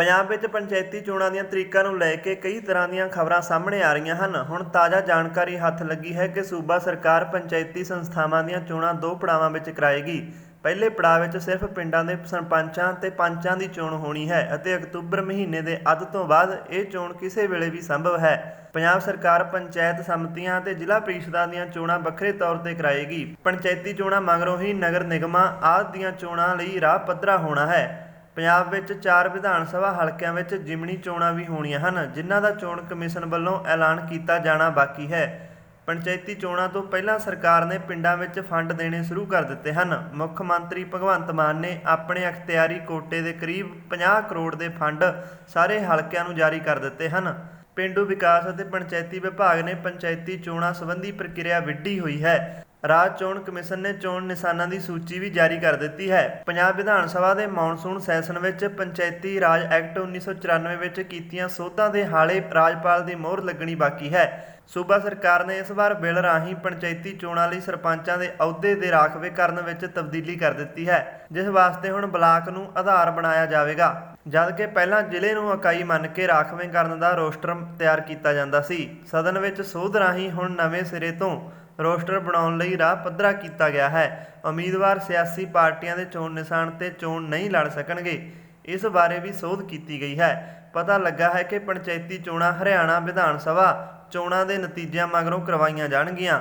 ਪੰਜਾਬ ਵਿੱਚ ਪੰਚਾਇਤੀ ਚੋਣਾਂ ਦੀਆਂ ਤਰੀਕਾਂ ਨੂੰ ਲੈ ਕੇ ਕਈ ਤਰ੍ਹਾਂ ਦੀਆਂ ਖਬਰਾਂ ਸਾਹਮਣੇ ਆ ਰਹੀਆਂ ਹਨ। ਹੁਣ ਤਾਜ਼ਾ ਜਾਣਕਾਰੀ ਹੱਥ ਲੱਗੀ ਹੈ ਕਿ ਸੂਬਾ ਸਰਕਾਰ ਪੰਚਾਇਤੀ ਸੰਸਥਾਵਾਂ ਦੀਆਂ ਚੋਣਾਂ ਦੋ ਪੜਾਵਾਂ ਵਿੱਚ ਕਰਾਏਗੀ। ਪਹਿਲੇ ਪੜਾਅ ਵਿੱਚ ਸਿਰਫ ਪਿੰਡਾਂ ਦੇ ਸਰਪੰਚਾਂ ਤੇ ਪੰਚਾਂ ਦੀ ਚੋਣ ਹੋਣੀ ਹੈ ਅਤੇ ਅਕਤੂਬਰ ਮਹੀਨੇ ਦੇ ਅੱਧ ਤੋਂ ਬਾਅਦ ਇਹ ਚੋਣ ਕਿਸੇ ਵੇਲੇ ਵੀ ਸੰਭਵ ਹੈ। ਪੰਜਾਬ ਸਰਕਾਰ ਪੰਚਾਇਤ ਸਮਿਤੀਆਂ ਤੇ ਜ਼ਿਲ੍ਹਾ ਪ੍ਰੀਸ਼ਦਾਂ ਦੀਆਂ ਚੋਣਾਂ ਵੱਖਰੇ ਤੌਰ ਤੇ ਕਰਾਏਗੀ। ਪੰਚਾਇਤੀ ਚੋਣਾਂ ਮਗਰੋਂ ਹੀ ਨਗਰ ਨਿਗਮਾਂ ਆਦਿ ਦੀਆਂ ਚੋਣਾਂ ਲਈ ਰਾਹ ਪੱਧਰਾ ਹੋਣਾ ਹੈ। ਪੰਜਾਬ ਵਿੱਚ ਚਾਰ ਵਿਧਾਨ ਸਭਾ ਹਲਕਿਆਂ ਵਿੱਚ ਜਿਮਣੀ ਚੋਣਾਂ ਵੀ ਹੋਣੀਆਂ ਹਨ, ਜਿਨ੍ਹਾਂ ਦਾ ਚੋਣ ਕਮਿਸ਼ਨ ਵੱਲੋਂ ਐਲਾਨ ਕੀਤਾ ਜਾਣਾ ਬਾਕੀ ਹੈ। ਪੰਚਾਇਤੀ ਚੋਣਾਂ ਤੋਂ ਪਹਿਲਾਂ ਸਰਕਾਰ ਨੇ ਪਿੰਡਾਂ ਵਿੱਚ ਫੰਡ ਦੇਣੇ ਸ਼ੁਰੂ ਕਰ ਦਿੱਤੇ ਹਨ। ਮੁੱਖ ਮੰਤਰੀ ਭਗਵੰਤ ਮਾਨ ਨੇ ਆਪਣੇ ਅਖਤਿਆਰੀ ਕੋਟੇ ਦੇ ਕਰੀਬ 50 ਕਰੋੜ ਦੇ ਫੰਡ ਸਾਰੇ ਹਲਕਿਆਂ ਨੂੰ ਜਾਰੀ ਕਰ ਦਿੱਤੇ ਹਨ। ਪਿੰਡੂ ਵਿਕਾਸ ਅਤੇ ਪੰਚਾਇਤੀ ਵਿਭਾਗ ਨੇ ਪੰਚਾਇਤੀ ਚੋਣਾਂ ਸੰਬੰਧੀ ਪ੍ਰਕਿਰਿਆ ਵਿੱਢੀ ਹੋਈ ਹੈ। ਰਾਜ ਚੋਣ ਕਮਿਸ਼ਨ ਨੇ ਚੋਣ ਨਿਸ਼ਾਨਾਂ ਦੀ ਸੂਚੀ ਵੀ ਜਾਰੀ ਕਰ ਦਿੱਤੀ ਹੈ। ਪੰਜਾਬ ਵਿਧਾਨ ਸਭਾ ਦੇ ਮੌਨਸੂਨ ਸੈਸ਼ਨ ਵਿੱਚ ਪੰਚਾਇਤੀ ਰਾਜ ਐਕਟ 1994 ਵਿੱਚ ਕੀਤੀਆਂ ਸੋਧਾਂ ਦੇ ਹਾਲੇ ਰਾਜਪਾਲ ਦੀ ਮੋਹਰ ਲੱਗਣੀ ਬਾਕੀ ਹੈ। ਸੂਬਾ ਸਰਕਾਰ ਨੇ ਇਸ ਵਾਰ ਬਿੱਲ ਰਾਹੀਂ ਪੰਚਾਇਤੀ ਚੋਣਾਂ ਲਈ ਸਰਪੰਚਾਂ ਦੇ ਅਹੁਦੇ ਦੇ ਰਾਖਵੇਂਕਰਨ ਵਿੱਚ ਤਬਦੀਲੀ ਕਰ ਦਿੱਤੀ ਹੈ, ਜਿਸ ਵਾਸਤੇ ਹੁਣ ਬਲਾਕ ਨੂੰ ਆਧਾਰ ਬਣਾਇਆ ਜਾਵੇਗਾ। ਜਦਕਿ ਪਹਿਲਾਂ ਜ਼ਿਲ੍ਹੇ ਨੂੰ ਇਕਾਈ ਮੰਨ ਕੇ ਰਾਖਵੇਂ ਕਰਨ ਦਾ ਰੋਸਟਰ ਤਿਆਰ ਕੀਤਾ ਜਾਂਦਾ ਸੀ। ਸਦਨ ਵਿੱਚ ਸੋਧ ਰਾਹੀਂ ਹੁਣ ਨਵੇਂ ਸਿਰੇ ਤੋਂ ਰੋਸਟਰ ਬਣਾਉਣ ਲਈ ਰਾਹ ਪੱਧਰਾ ਕੀਤਾ ਗਿਆ ਹੈ। ਉਮੀਦਵਾਰ ਸਿਆਸੀ ਪਾਰਟੀਆਂ ਦੇ ਚੋਣ ਨਿਸ਼ਾਨ ਤੇ ਚੋਣ ਨਹੀਂ ਲੜ ਸਕਣਗੇ। ਇਸ ਬਾਰੇ ਵੀ ਸੋਧ ਕੀਤੀ ਗਈ ਹੈ। ਪਤਾ ਲੱਗਾ ਹੈ ਕਿ ਪੰਚਾਇਤੀ ਚੋਣਾਂ ਹਰਿਆਣਾ ਵਿਧਾਨ ਸਭਾ ਚੋਣਾਂ ਦੇ ਨਤੀਜਿਆਂ ਮਗਰੋਂ ਕਰਵਾਈਆਂ ਜਾਣਗੀਆਂ।